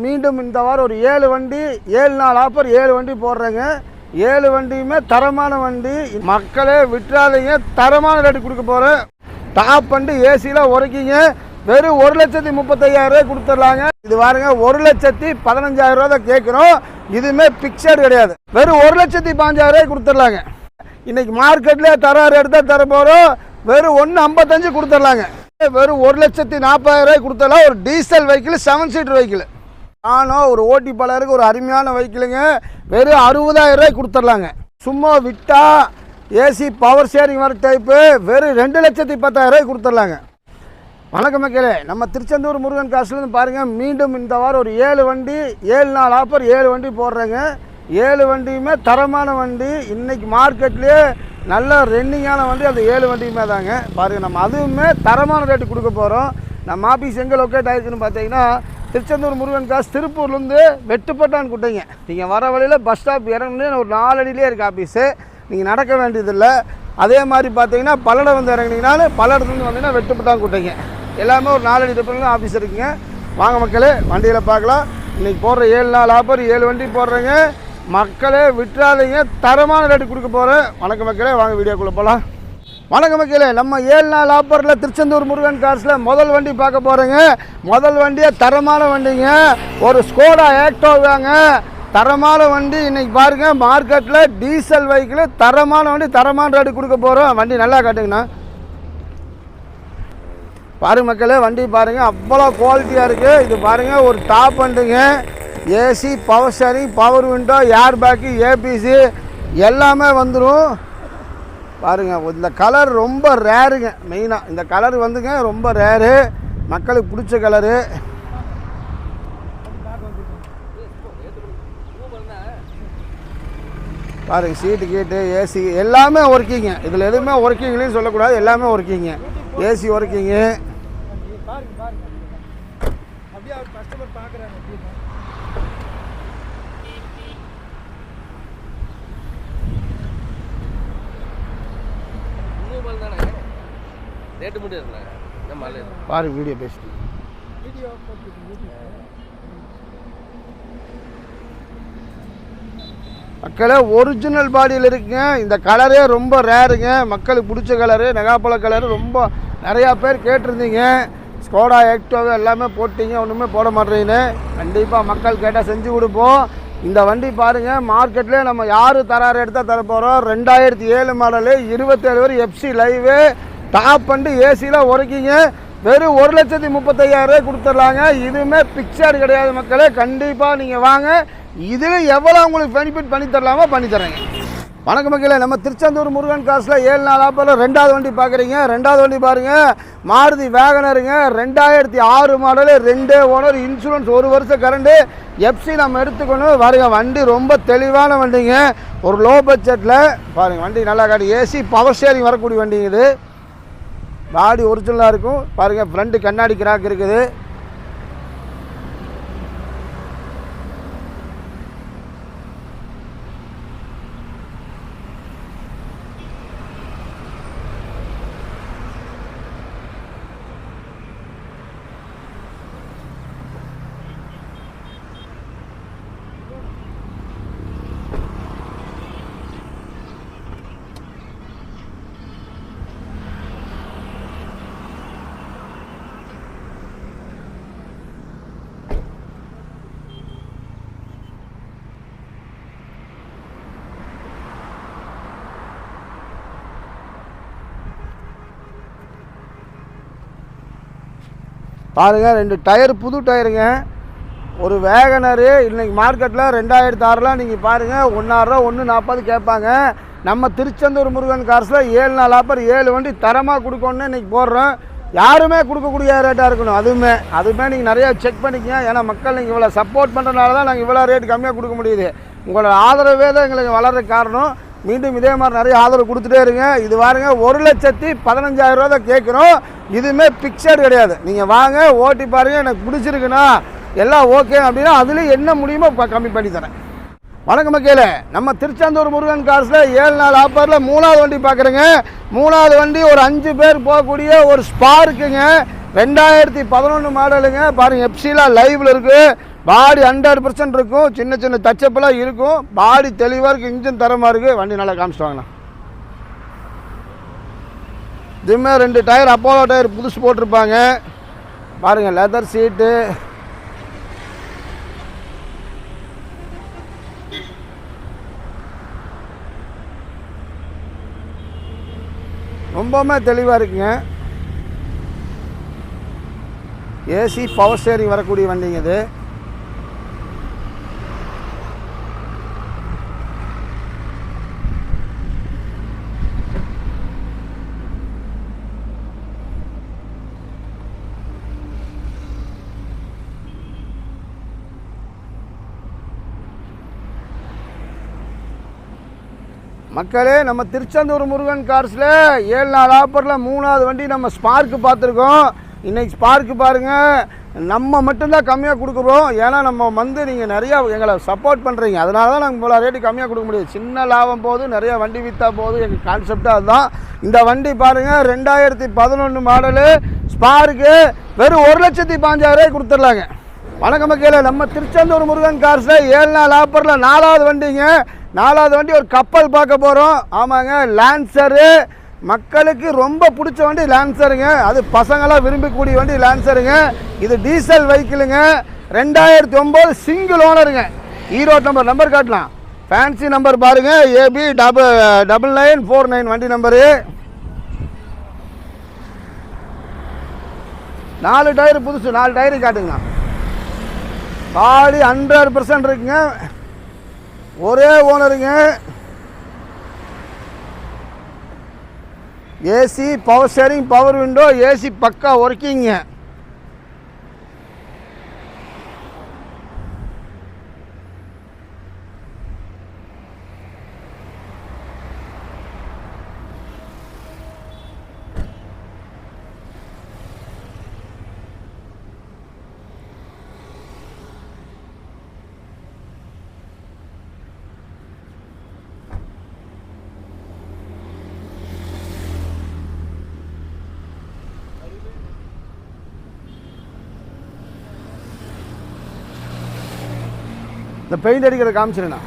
மீண்டும் இந்த வாரம் ஒரு ஏழு வண்டி ஏழு நாள் ஆஃபர் ஏழு வண்டி போடுறேங்க. ஏழு வண்டியுமே தரமான வண்டி. மக்களே விட்டுறாதீங்க தரமான ரேட்டு கொடுக்க போகிறேன் டாப் வண்டி ஏசியெலாம் உரைக்கிங்க. வெறும் ஒரு லட்சத்தி முப்பத்தையாயிரம் கொடுத்துட்லாங்க கொடுத்துடலாங்க இது பாருங்க ஒரு லட்சத்தி பதினஞ்சாயிரம் ரூபா தான் கேட்குறோம். இதுவுமே பிக்சர் கிடையாது. வெறும் ஒரு லட்சத்தி பாஞ்சாயிரம் ரூபாய் கொடுத்துடலாங்க இன்றைக்கி மார்க்கெட்லேயே தர ரேட் தான் தர போகிறோம் வெறும் ஒன்று ஐம்பத்தஞ்சு கொடுத்துடலாங்க வெறும் ஒரு லட்சத்தி நாற்பதாயிரம் கொடுத்துடலாம் ஒரு diesel vehicle seven seater vehicle நானும் ஒரு ஓட்டி ஒரு அருமையான வெஹிக்கிளுங்க வெறும் அறுபதாயிரம் ரூபாய் கொடுத்துடலாங்க சும்மா விட்டா ஏசி பவர் ஷேரிங் வர டைப்பு வெறும் ரெண்டு லட்சத்தி பத்தாயிரம் ரூபாய் கொடுத்துடலாங்க வணக்கம் மக்களே நம்ம திருச்செந்தூர் முருகன் காசுலேருந்து பாருங்கள் மீண்டும் இந்த வாரம் ஒரு ஏழு வண்டி ஏழு நாள் ஆஃபர் ஏழு வண்டி போடுறேங்க. ஏழு வண்டியுமே தரமான வண்டி இன்றைக்கி மார்க்கெட்லேயே நல்ல ரெண்டிங்கான வண்டி அந்த ஏழு வண்டியுமே தாங்க. பாருங்கள் நம்ம அதுவுமே தரமான ரேட்டு கொடுக்க போகிறோம் நம்ம ஆஃபீஸ் எங்கே லொக்கேட் ஆகிருக்குன்னு பார்த்தீங்கன்னா திருச்செந்தூர் முருகன் காசு திருப்பூர்லேருந்து வெட்டுப்பட்டான் குட்டைங்க. நீங்கள் வர வழியில் பஸ் ஸ்டாப் இறங்குன்னு ஒரு நாலடியிலே இருக்குது ஆஃபீஸு நீங்கள் நடக்க வேண்டியதில்லை. அதே மாதிரி பார்த்தீங்கன்னா பல்லடம் வந்து இறங்குனீங்கனாலும் பல்லடத்துலேருந்து வந்தீங்கன்னா வெட்டுப்பட்டான் குட்டைங்க. எல்லாமே ஒரு நாலடி டிஃபரெண்ட் ஆஃபீஸ் இருக்குங்க. வாங்க மக்களே வண்டியில் பார்க்கலாம். இன்றைக்கி போடுற ஏழு நாள் ஆஃபர் ஏழு வண்டி போடுறேங்க. மக்களே விட்டுறாதீங்க. தரமான ரேட்டு கொடுக்க போகிறேன் வணக்கம் மக்களே வாங்க வீடியோக்குள்ளே போகலாம் வணக்கம் மக்களே நம்ம ஏழு நாள் ஆஃபரில் திருச்செந்தூர் முருகன் கார்ஸில் முதல் வண்டி பார்க்க போகிறேங்க முதல் வண்டியே தரமான வண்டிங்க. ஒரு ஸ்கோடா ஆக்டோவாங்க தரமான வண்டி இன்னைக்கு பாருங்க மார்க்கெட்டில் டீசல் வெஹிக்கிள் தரமான வண்டி தரமான ரேட்டு கொடுக்க போகிறோம் வண்டி நல்லா காட்டுங்கண்ணா. பாருங்க மக்களே வண்டி பாருங்க அவ்வளோ குவாலிட்டியாக இருக்குது இது பாருங்கள் ஒரு டாப் வண்டிங்க. AC power steering power window air bag ABS எல்லாமே வந்துடும் பாருங்க இந்த கலர் ரொம்ப ரேருங்க மெயினாக இந்த கலர் வந்துங்க ரொம்ப ரேரு மக்களுக்கு பிடிச்ச கலரு பாருங்க சீட்டு கீட்டு ஏசி எல்லாமே ஒர்க்கிங்க இதில் எதுவுமே ஒர்க்கிங்லேயும் சொல்லக்கூடாது எல்லாமே ஒர்க்கிங்க ஏசி ஒர்க்கிங்கு இன்னும் தானே ரேட்டு மட்டும் இருக்குண்ணே. நம்ம மலை பாருங்க வீடியோ பேசிட்டு. மக்களே ஒரிஜினல் பாடியில் இருக்குங்க. இந்த கலரே ரொம்ப ரேருங்க மக்களுக்கு பிடிச்ச கலரு நெகாப்பழ கலரு ரொம்ப நிறையா பேர் கேட்டிருந்தீங்க. ஸ்கோடா ஆக்டோவே எல்லாமே போட்டீங்க ஒன்றுமே போட மாட்டேறீங்கன்னு கண்டிப்பாக மக்கள் கேட்டால் செஞ்சு கொடுப்போம். இந்த வண்டி பாருங்கள் மார்க்கெட்லேயே நம்ம யார் தராரு எடுத்தால் தர போகிறோம் ரெண்டாயிரத்தி ஏழு மாடலு இருபத்தேழு வரை எஃப்சி லைவு டாப் பண்ணிட்டு ஏசியில் உரைக்கிங்க வெறும் ஒரு லட்சத்தி முப்பத்தையாயிரம் ரூபாய் இதுவுமே பிக்சர் கிடையாது மக்களே. கண்டிப்பாக நீங்கள் வாங்க. இதில் எவ்வளோ உங்களுக்கு பெனிஃபிட் பண்ணி தரலாமோ பண்ணி தரேங்க. வணக்கம் மக்களே. நம்ம திருச்செந்தூர் முருகன் காசில் ஏழு நாள் ஆப்பில் ரெண்டாவது வண்டி பார்க்குறீங்க ரெண்டாவது வண்டி பாருங்கள் மாருதி வேகனருங்க. ரெண்டாயிரத்தி ஆறு மாடலு ரெண்டே ஓனர் இன்சூரன்ஸ் ஒரு வருஷம் கரண்டு எஃப்சி நம்ம எடுத்துக்கணும். பாருங்க வண்டி ரொம்ப தெளிவான வண்டிங்க. ஒரு லோ பட்ஜெட்டில் பாருங்கள் வண்டி நல்லா காட்டி. ஏசி பவர் ஷேரிங் வரக்கூடிய வண்டிங்க இது. பாடி ஒரிஜினலாக இருக்கும். பாருங்கள் ஃப்ரண்ட்டு கண்ணாடி கிராக் இருக்குது. பாருங்கள் ரெண்டு டயர் புது டயருங்க. ஒரு வேகனரு இன்றைக்கி மார்க்கெட்டில் ரெண்டாயிரத்து ஆறுலாம் நீங்கள் பாருங்கள் ஒன்றாயிரரூவா ஒன்று நாற்பது கேட்பாங்க. நம்ம திருச்செந்தூர் முருகன் கார்ஸில் ஏழு நாள் ஆப்பர் ஏழு வண்டி தரமாக கொடுக்கணுன்னு இன்றைக்கி போடுறோம். யாருமே கொடுக்கக்கூடிய ரேட்டாக இருக்கணும் அதுவுமே. அதுவுமே நீங்கள் நிறையா செக் பண்ணிக்கங்க. ஏன்னா மக்கள் நீங்கள் இவ்வளோ சப்போர்ட் பண்ணுறதுனால தான் நாங்கள் இவ்வளோ ரேட் கம்மியாக கொடுக்க முடியுது. உங்களோட ஆதரவே தான் எங்களுக்கு வளர காரணம். மீண்டும் இதே மாதிரி நிறைய ஆதரவு கொடுத்துட்டே இருங்க. இது வாருங்க ஒரு லட்சத்தி பதினஞ்சாயிரம் ரூபா தான் கேட்குறோம். இதுவுமே பிக்சர் கிடையாது. நீங்கள் வாங்க ஓட்டி பாருங்க எனக்கு பிடிச்சிருக்குண்ணா எல்லாம் ஓகே அப்படின்னா அதுலேயும் என்ன முடியுமோ கம்மி பண்ணி தரேன். வணக்கம் மக்களே நம்ம திருச்செந்தூர் முருகன் காசில் ஏழு நாள் ஆஃபரில் மூணாவது வண்டி பார்க்குறேங்க. மூணாவது வண்டி ஒரு அஞ்சு பேர் போகக்கூடிய ஒரு ஸ்பார்க்குங்க ரெண்டாயிரத்தி பதினொன்று மாடலுங்க பாருங்கள் எப்சிலாம் லைவில் இருக்குது பாடி ஹண்ட்ரட் பர்சன்ட் இருக்கும் சின்ன சின்ன டச்சப்பெல்லாம் இருக்கும். பாடி தெளிவாக இருக்குது இன்ஜின் தரமாக இருக்குது வண்டி நல்லா காமிச்சிட்டாங்கண்ணா இதுமே ரெண்டு டயர் அப்போலோ டயர் புதுசு போட்டிருப்பாங்க. பாருங்கள் லெதர் சீட்டு ரொம்பவுமே தெளிவாக இருக்குங்க. ஏசி பவர் ஸ்டேரிங் வரக்கூடிய வண்டிங்க இது. மக்களே நம்ம திருச்செந்தூர் முருகன் கார்ஸில் ஏழு நாள் ஆஃபரில் மூணாவது வண்டி நம்ம ஸ்பார்க்கு பார்த்துருக்கோம். இன்றைக்கி ஸ்பார்க்கு பாருங்கள் நம்ம மட்டும்தான் கம்மியாக கொடுக்குறோம். ஏன்னா நம்ம வந்து நீங்கள் நிறையா எங்களை சப்போர்ட் பண்ணுறீங்க அதனால தான் நாங்கள் இவ்வளோ ரேட்டு கம்மியாக கொடுக்க முடியும். சின்ன லாபம் போது நிறையா வண்டி விற்றா போது எங்கள் கான்செப்டாக அதுதான். இந்த வண்டி பாருங்கள் ரெண்டாயிரத்தி பதினொன்று மாடலு ஸ்பார்க்கு வெறும் ஒரு லட்சத்தி பாஞ்சாயிரம் கொடுத்துர்லாங்க வணக்கம் கீழே நம்ம திருச்செந்தூர் முருகன் கார்ஸில் ஏழு நாள் ஆப்பரில் நாலாவது வண்டிங்க. நாலாவது வண்டி ஒரு கப்பல் பார்க்க போகிறோம் ஆமாங்க லான்சரு மக்களுக்கு ரொம்ப பிடிச்ச வண்டி லான்சருங்க அது பசங்களாம் விரும்பக்கூடிய வண்டி லான்சருங்க இது டீசல் வெஹிக்கிளுங்க ரெண்டாயிரத்தி ஒம்பது சிங்கிள் ஓனருங்க ஈரோடு நம்பர் நம்பர் காட்டலாம். ஃபேன்சி நம்பர் பாருங்கள் AP double double nine four nine வண்டி நம்பரு நாலு டயர் புதுசு நாலு டயரு காட்டுங்கண்ணா காடி ஹண்ட்ரட் பர்சன்ட் இருக்குங்க. ஒரே ஓனருங்க AC power steering power window AC பக்கா ஒர்க்கிங்க இந்த பெயிண்ட் அடிக்கிறத காமிச்சிருண்ணா.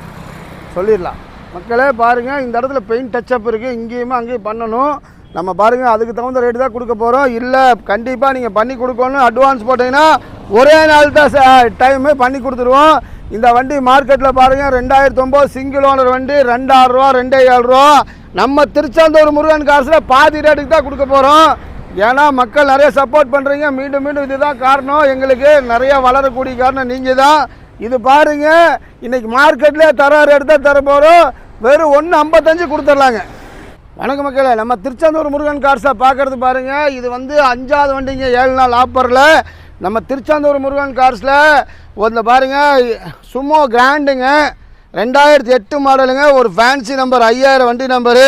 சொல்லிடலாம். மக்களே பாருங்கள் இந்த இடத்துல பெயிண்ட் டச்சப் இருக்குது இங்கேயுமே அங்கேயும் பண்ணணும். நம்ம பாருங்கள் அதுக்கு தகுந்த ரேட்டு தான் கொடுக்க போகிறோம் இல்லை கண்டிப்பாக நீங்கள் பண்ணி கொடுக்கணும் அட்வான்ஸ் போட்டிங்கன்னா ஒரே நாள் தான் டைமு பண்ணி கொடுத்துருவோம். இந்த வண்டி மார்க்கெட்டில் பாருங்கள் ரெண்டாயிரத்தி ஒம்பது சிங்கிள் ஓனர் வண்டி ரெண்டாயிரரூவா ரெண்டே ஏழ்ரூவா நம்ம திருச்செந்தூர் முருகன் காசில் பாதி ரேட்டுக்கு தான் கொடுக்க போகிறோம் ஏன்னா மக்கள் நிறைய சப்போர்ட் பண்ணுறீங்க மீண்டும் மீண்டும் இதுதான் காரணம். எங்களுக்கு நிறைய வளரக்கூடிய காரணம் நீங்கள் தான் இது பாருங்க இன்னைக்கு மார்க்கெட்லேயே தராறு ரேட்டு தர போகிறோம் வெறும் ஒன்று ஐம்பத்தஞ்சு கொடுத்துர்லாங்க வணக்கம் மக்களே நம்ம திருச்செந்தூர் முருகன் கார்ஸை பார்க்கறது பாருங்க. இது வந்து அஞ்சாவது வண்டிங்க ஏழு நாள் ஆப்பரில். நம்ம திருச்செந்தூர் முருகன் கார்ஸில் இந்த பாருங்க சும்மா கிராண்டுங்க. ரெண்டாயிரத்தி எட்டு மாடலுங்க ஒரு ஃபேன்சி நம்பர் ஐயாயிரம் வண்டி number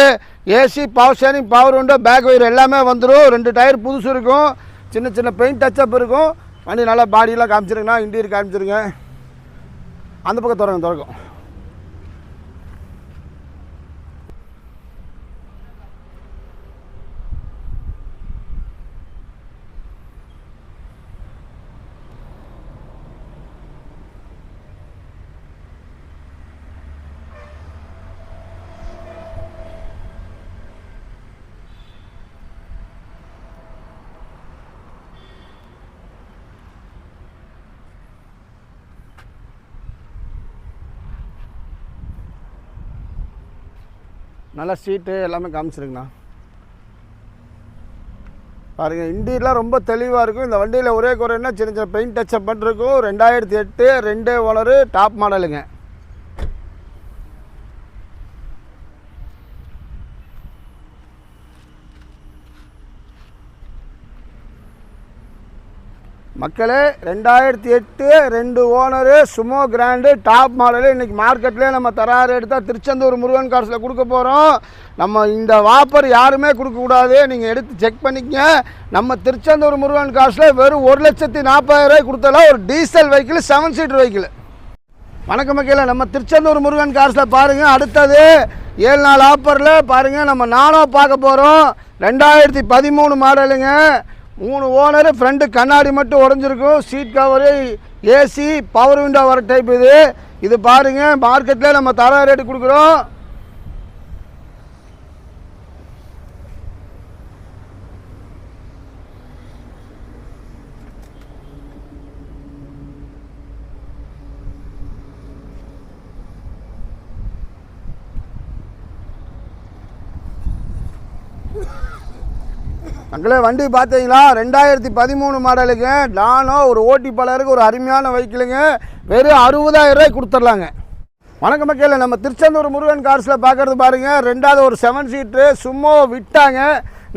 AC power steering power window bag wire எல்லாமே வந்துடும் ரெண்டு டயர் புதுசு இருக்கும். சின்ன சின்ன பெயிண்ட் டச்சப் இருக்கும். வண்டி நல்லா பாடியெல்லாம் காமிச்சிருங்கண்ணா இன்டீரியர் காமிச்சிருங்க. அந்த பக்கம் திறங்க திறக்கும். நல்லா சீட்டு எல்லாமே காமிச்சிருங்கண்ணா. பாருங்கள் இண்டியெலாம் ரொம்ப தெளிவாக இருக்கும். இந்த வண்டியில் ஒரே குறைன்னா சின்ன சின்ன பெயிண்ட் டச்சப் பண்ணிருக்கும் ரெண்டாயிரத்தி எட்டு ரெண்டே ஓனரு டாப் மாடலுங்க மக்களே ரெண்டாயிரத்தி எட்டு ரெண்டு owner Sumo Grand top model. இன்றைக்கி மார்க்கெட்லேயே நம்ம தராறு எடுத்தால் திருச்செந்தூர் முருகன் காசில் கொடுக்க போகிறோம் நம்ம இந்த வாப்பர் யாருமே கொடுக்கக்கூடாது நீங்கள் எடுத்து செக் பண்ணிக்கங்க. நம்ம திருச்செந்தூர் முருகன் காசில் வெறும் ஒரு லட்சத்தி நாற்பதாயிரம் கொடுத்தலாம் ஒரு diesel vehicle seven seater vehicle வணக்கம் மக்கள் நம்ம திருச்செந்தூர் முருகன் காசில் பாருங்கள் அடுத்தது ஏழு நாள் ஆஃபரில் பாருங்கள் நம்ம நானோ பார்க்க போகிறோம் ரெண்டாயிரத்தி பதிமூணு மாடலுங்க. மூணு ஓனர் ஃப்ரெண்டு கண்ணாடி மட்டும் உடஞ்சிருக்கும். Seat cover AC power window வர டைப் இது. இது பாருங்க மார்க்கெட்டில் நம்ம தர ரேட்டு கொடுக்குறோம். மக்களே வண்டி பார்த்தீங்களா? ரெண்டாயிரத்தி பதிமூணு மாடலுங்க நானோ ஒரு ஓட்டி ஒரு அருமையான வெஹிக்கிளுங்க வெறும் அறுபதாயிரம் ரூபாய் கொடுத்துர்லாங்க வணக்கம் மக்கள் நம்ம திருச்செந்தூர் முருகன் கார்ஸில் பார்க்குறது பாருங்கள் ரெண்டாவது ஒரு செவன் சீட்டு சும்மா விட்டாங்க.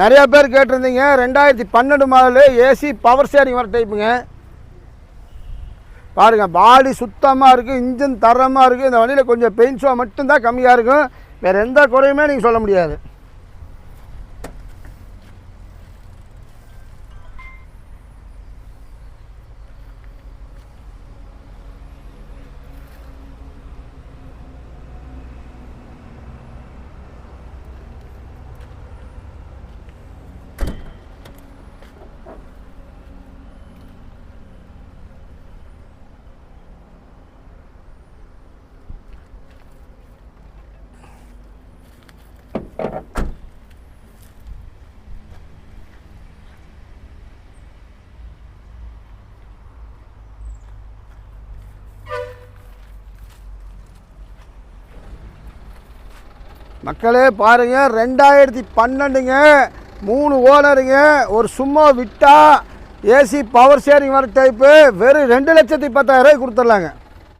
நிறையா பேர் கேட்டிருந்தீங்க. ரெண்டாயிரத்தி பன்னெண்டு மாடலு ஏசி பவர் ஸ்டேரிங் வர டைப்புங்க பாருங்க பாடி சுத்தமாக இருக்குது இன்ஜின் தரமாக இருக்குது இந்த வண்டியில் கொஞ்சம் பெயின்ஸோ மட்டும்தான் கம்மியாக இருக்கும். வேறு எந்த குறையுமே நீங்கள் சொல்ல முடியாது. மக்களே பாருங்க ரெண்டாயிரத்தி பன்னெண்டுங்க. மூணு ஓனருங்க ஒரு சும்மா விட்டா ஏசி பவர் ஷேரிங் வர டைப்பு வெறும் ரெண்டு லட்சத்தி பத்தாயிரம் ரூபாய் கொடுத்துர்லாங்க.